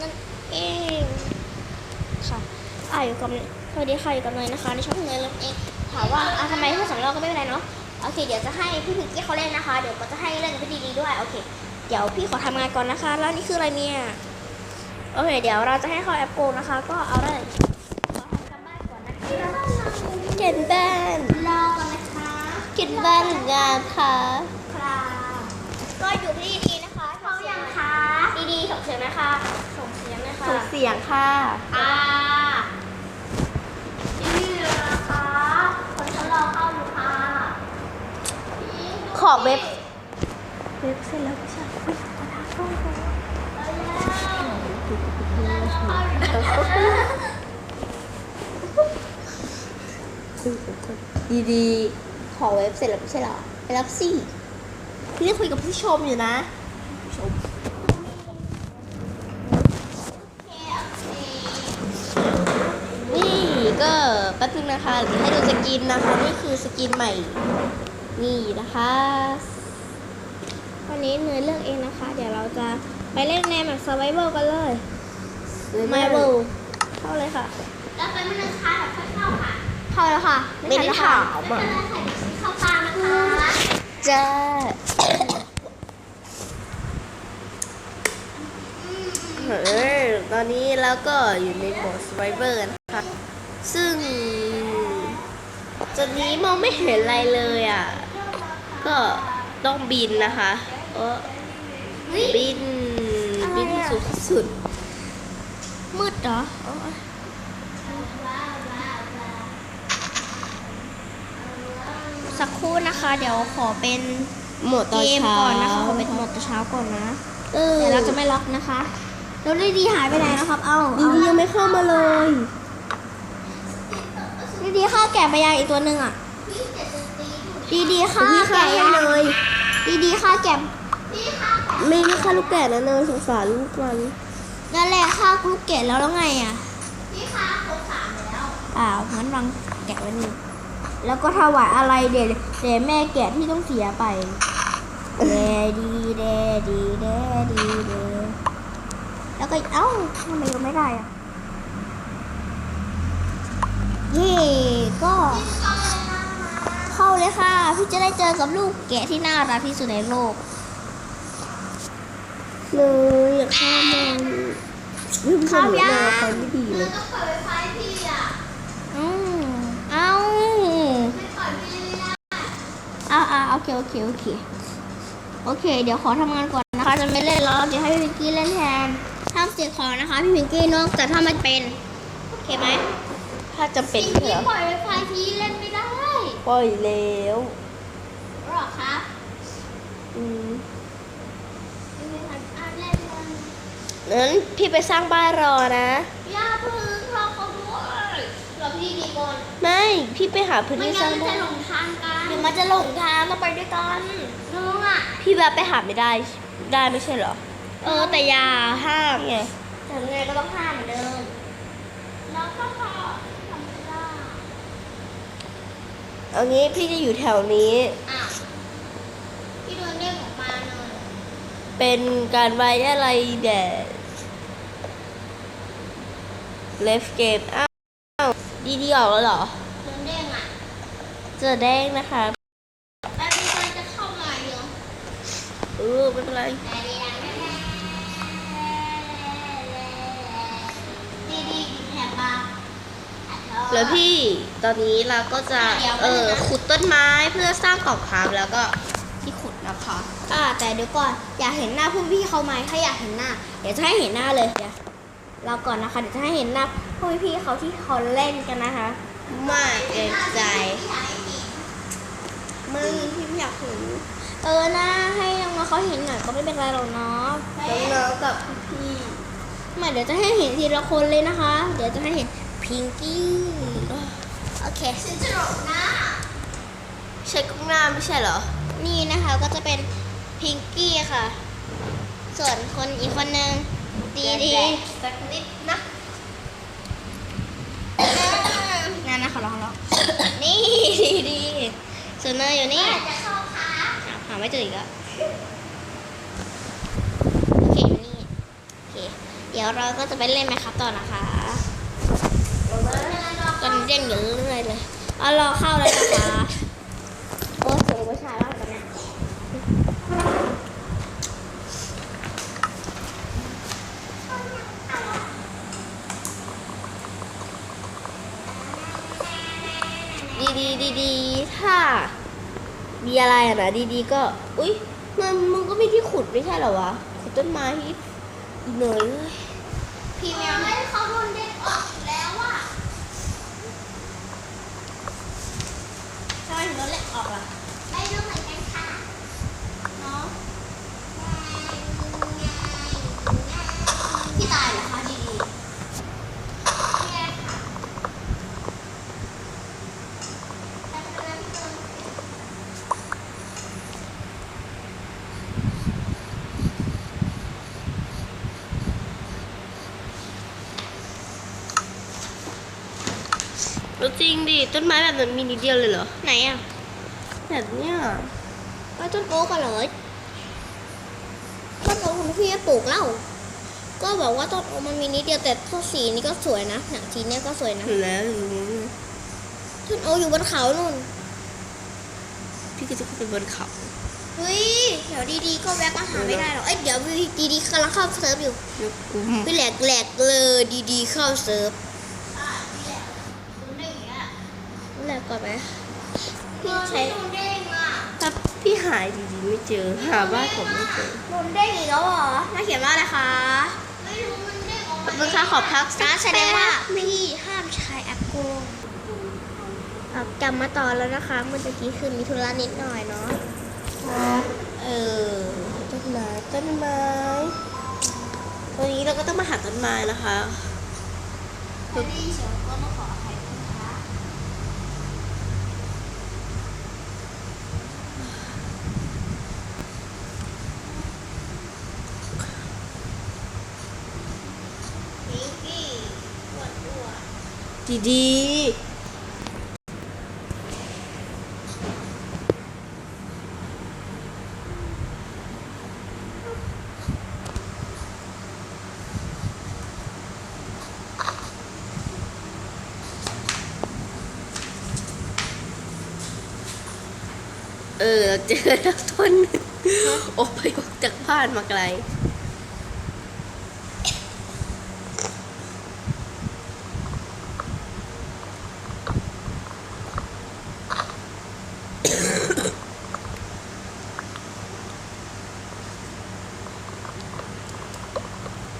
นั่นเองค่ะอ่าอยู่กับสวัสดีค่ะอยู่กับเนยนะคะในช่องเนยเลิฟเองถามว่าอะทำไมพูดสองรอบก็ไม่เป็นไรเนาะโอเคเดี๋ยวจะให้พี่พิงกี้เขาเล่นนะคะ เดี๋ยวก็จะให้เล่นกับพี่ดีๆด้วยโอเค เดี๋ยวพี่ขอทำงานก่อนนะคะ แล้วนี่คืออะไรเนี่ยโอเค เดี๋ยวเราจะให้เขาแอปโกงนะคะ ก็เอาเลยขอทำกันบ้านก่อนนะคะเขียนบ้านรอก่อนนะคะเขียนบ้านงานค่ะครับก็อยู่ที่ดีๆนะคะเขายังคะดีๆส่งเสียงนะคะ ส่งเสียงนะคะส่งเสียงค่ะ อ่าชื่อนะคะคนทดลองเข้าอยู่ค่ะขอเว็บ เว็บเสร็จแล้วไม่ใช่ดีๆ ขอเว็บเสร็จแล้วไม่ใช่เหรอไปรับสิพี่ได้คุยกับผู้ชมอยู่นะผู้ชม นี่ ก็แป๊บนึงนะคะเดี๋ยวให้ดูสกินนะคะ นี่คือสกินใหม่ นี่นะคะวันนี้เนยเลือกเองนะคะ เดี๋ยวเราจะไปเล่นในแบบ survival กันเลย My World เข้าเลยค่ะ แล้วไปไม่นึงค่ะแบบเข้าค่ะ เข้าแล้วค่ะ ไม่ได้ถามอะเข้าตามนะคะจ้าเออตอนนี้เราก็อยู่ในโหมด Survivor นะคะ ซึ่งตอนนี้มองไม่เห็นอะไรเลยอะ ก็ต้องบินนะคะเออบิน บินสูงที่สุด มืดเหรอสักครู่นะคะ เดี๋ยวขอเป็นโหมดตอนเกมเช้าก่อนนะคะขอเป็นโหมดตอนเช้าก่อนนะเออเดี๋ยวเราจะไม่ล็อกนะคะแล้วดีดีหายไปไหนนะครับ เอ้าดีเอาๆยังไม่เข้ามาเลย ดีดีฆ่าแกะไปยังอีกตัวหนึ่งอะ ดีดีฆ่าพี่ฆ่าแกะให้ยังเลย ดีดีฆ่าแกะไม่ได้ฆ่าลูกแกะนะเนยสงสารลูกมันนั่นแหละฆ่าลูกแกะแล้วแล้วไงอะพี่ฆ่าครบสามแล้วอ้าวงั้นวางแกะไว้นี่แล้วก็ถวายอะไรเดี๋ยวเดี๋ยวแม่แกะที่ต้องเสียไปเดดีเดดีเดดีเดแล้วก็เอ้าทำไมยังไม่ได้อะ เย่ก็เข้าเลยค่ะ พี่จะได้เจอกับลูกแกะที่น่ารักที่สุดในโลกเลยอยากฆ่ามันนี่ผู้ชมข้าวเหมือนยังแนวไม่ดีเลยอืมเอาเอาเอาโอเคโอเคโอเคโอเค เดี๋ยวขอทำงานก่อนนะคะ จะไม่เล่นแล้ว เดี๋ยวให้พี่พิงกี้เล่นแทนห้ามเสียของนะคะ พี่พิงกี้นอกจากถ้ามันเป็น โอเคไหม ถ้าจำเป็นพี่เหรอปล่อยไวไฟที่เล่นไม่ได้ปล่อยแล้ว หรอคะอืมไม่มีใครอะเล่นมันนั้นพี่ไปสร้างบ้านรอนะ อย่าเพึ่งรอเขาด้วยรอพี่ดีก่อนไม่พี่ไปหาพื้นไม่ที่สงั้ร้านงมันบ้าจะนหลงทางกันเดี๋ยวมันจะหลงทางต้องไปด้วยกันน้องอะพี่แบบไปหาไม่ได้ได้ไม่ใช่เหรอ เออแต่อย่าห้ามไง ถึงไงก็ต้องห้ามเหมือนเดิมแล้วก็พอทำไม่ได้ เอางี้พี่จะอยู่แถวนี้ อ้าวพี่โดนเรียกออกมาหน่อยเป็นการไว้อะไรแด่เลฟเกมอ้าวดีๆออกแล้วเหรอ โดนเรียกอะเจอแดงนะคะแป๊บนึงมันจะเข้ามาเดี๋ยวเออไม่เป็นไรแต่ดีนะดีดีแถบปากแล้วพี่ ตอนนี้เราก็จะเดี๋ยวเออแป๊บนึงนะขุดต้นไม้เพื่อสร้างกล่องครับแล้วก็ที่ขุดนะคะอ่าแต่เดี๋ยวก่อนอยากเห็นหน้าพวกพี่เขาไหมถ้าอยากเห็นหน้า เดี๋ยวจะให้เห็นหน้าเลยเดี๋ยวเราก่อนนะคะเดี๋ยวจะให้เห็นหน้าพวกพี่เขาที่เขาเล่นกันนะคะมากเกินใจมึงพี่ไม่อยากเห็นเออหน้าให้น้องๆเขาเห็นหน่อยก็ไม่เป็นไรหรอกเนาะน้องๆกับพี่มาเดี๋ยวจะให้เห็นทีละคนเลยนะคะ เดี๋ยวจะให้เห็นพิงกี้โอ เคฉันจะหลงหน้าๆใช้กล้องหน้าไม่ใช่เหรอ นี่นะคะก็จะเป็นพิงกี้ค่ะ ส่วนคนอีกคนนึงดีดีสักนิดนะนั่นนะคะลองลองนี่ดีดีส่วนเนยอยู่นี่อ้าวหาไม่เจออีกแล้วโอเคอยู่นี่โอเค เดี๋ยวดี๋ยวเราก็จะไปเล่นไหมครับต่อนะคะกันเล่นอยู่เรื่อยเลยเอารอเข้าแล้วนะคะโอ้สียงผู้ชายมากตอนนี้ยดีดีดีดีถ้า มีอะไรอะนะดีดีก็ อุ้ยมันมึงก็มีที่ขุดไม่ใช่เหรอวะขุดต้นไม้ที่เหนื่อยพี่แมวเขาโดนเด็กออกแล้ว อะทำไแล้วจริงดิต้นไม้แบบนั้นมีนิดเดียวเลยเหรอ ไหนอะแบบเนี้ยก็ต้นโอ๊กกันเลยต้นโอ๊กของพี่ปลูกแล้วก็บอกว่าต้นโอ๊กมันมีนิดเดียวแต่ต้นสีนี้ก็สวยนะเนี่ยสีเนี้ยก็สวยนะเห็นแล้วอย่างนี้ต้นโอ๊กอยู่บนเขานู่นพี่ก็จะขึ้นไปบนเขาเฮ้ยเดี๋ยวดีๆก็แวะมาหาไม่ได้หรอกเอ้ยเดี๋ยวดีๆกำลังเข้าเซิร์ฟอยู่ยกกุมพี่แหลกแหลกเลยดีๆเข้าเซิร์ฟ กก่อนไหมพี่ใช้ถ้าพี่หายดีๆไม่เจอ หาบ้านผมไม่เจอมุนเด้งอีกแล้วเหรอมาเขียนว่าอะไรคะไม่รู้มันเด้งออกขอบคุณค่ะขอพักสันะกแสดงว่าแป๊บพี่ห้ามใช้แอปโกงเอากลับมาต่อแล้วนะคะเมื่อตะกี้คือมีธุระนิดหน่อยเนาะเออต้นไม้ต้นไม้ตอนนี้เราก็ต้องมาหาต้นไม้นะคะ พอดีเฉียวก็มาขออภัยนะคะ พิงกี้ปวดหัว ดีๆเออ เราเจอแล้วต้นหนึ่งออกไปออกจากบ้านมาไกล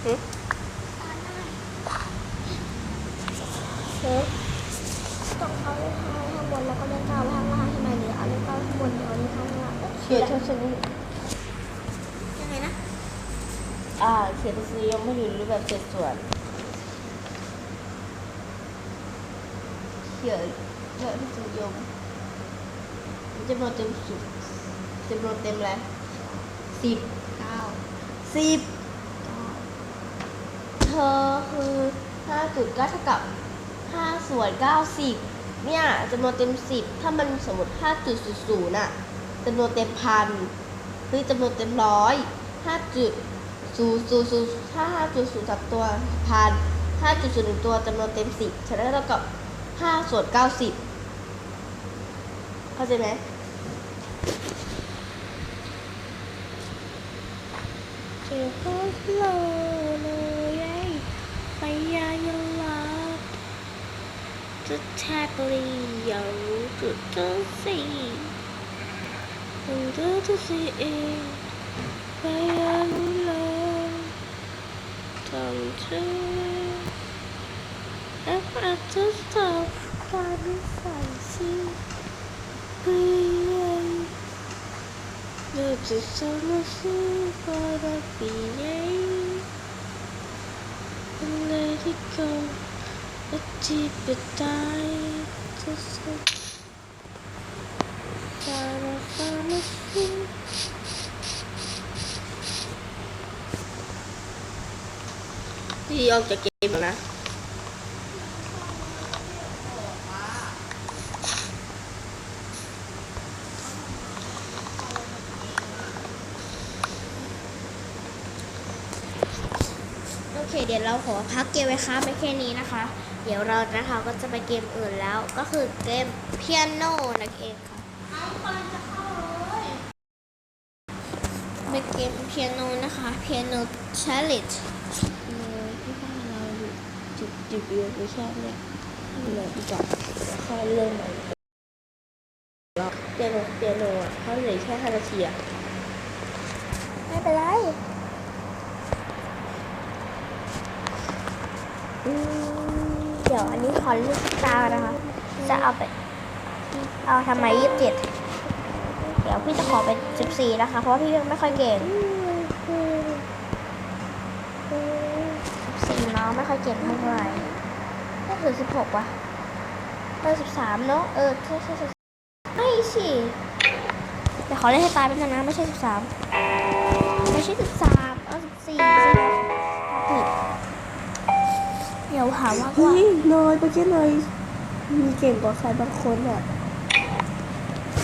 เฮ้ยต้องเอาเลขห้าข้างบนแล้วก็เลขเก้าไว้ข้างล่างใช่ไหมหรือเอาเลขเก้าข้างบนเดี๋ยวเอาเลขข้างล่างเอ๊ะ เขียนชนิด ยังไงนะ อ่าเขียนทศนิยมให้อยู่รูปแบบเศษส่วน เขียนเยอะทศนิยมจำนวนเต็มสิบจำนวนเต็มแล้วสิบเก้าสิบเก้าเธอคือห้าจุดก็เท่ากับห้าส่วนเก้าสิบเนี่ยจำนวนเต็มสิบถ้ามันสมมติห้าจุดศูนย์ศูนย์อะจำนวนเต็มพันหรือจำนวนเต็มร้อยห้าจุด ศูนย์ศูนย์ศูนย์ห้าจุดศูนย์สามตัวพันห้าจุดศูนย์หนึ่งตัวจำนวนเต็มสิบฉะนั้นเท่ากับห้าส่วนเก้าสิบเข้าใจไหมเจ้าก็โลเลยไปยายลาจะแทบเรียวจุดเจ้าสีจุดเจ้าสีเองไปยาลา ทำเธอ If I just stop การใส่สีเปลี่ยน Eu te chamo assim para pilhei Let it go A deep dive To sleep Para fantasy ที่ออกจากเกมแล้วนะโอเคเดี๋ยวเราขอพักเกมไว้ค้าไปแค่นี้นะคะ เดี๋ยวเรานะคะก็จะไปเกมอื่นแล้วก็คือเกมเปียโนนั่นเองค่ะเป็นเกมเปียโนนะคะเปียโนชาเลนจ์ ที่บ้านเราอยู่ จุดจุดเดียวไม่ชอบเนี่ยเลยดีกว่าค่อยเริ่มใหม่เปียโนเปียโนอะเขาเหลือแค่ห้านาทีอะไม่เป็นไรอืมเดี๋ยวอันนี้ขอเลือกตานะคะ จะเอาไป เอาทำไมยี่สิบเจ็ดเดี๋ยวพี่จะขอเป็นสิบสี่นะคะ เพราะพี่ยังไม่ค่อยเก่งสิบสี่เนาะ ไม่ค่อยเก่งเท่าไหร่ก็คือสิบหกว่ะเออสิบสามเนาะ เออ ใช่ใช่ใช่ไม่สิเดี๋ยวขอเล่นให้ตายเป็นงนะ ไม่ใช่สิบสามไม่ใช่สิบสามเออสิบสี่ใช่ไหมผิดเดี๋ยวหาว่าเฮ้ว่ายนอยไปแค่นอยมีเก่งกว่าใครบางคนอะ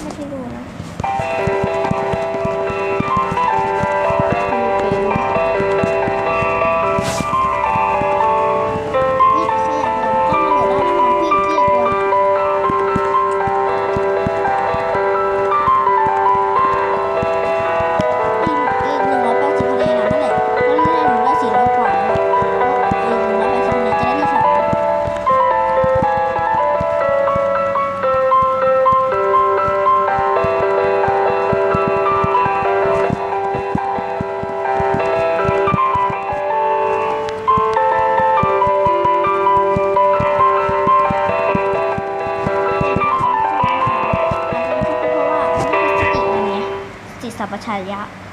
ไม่ได้ดูนะ สติ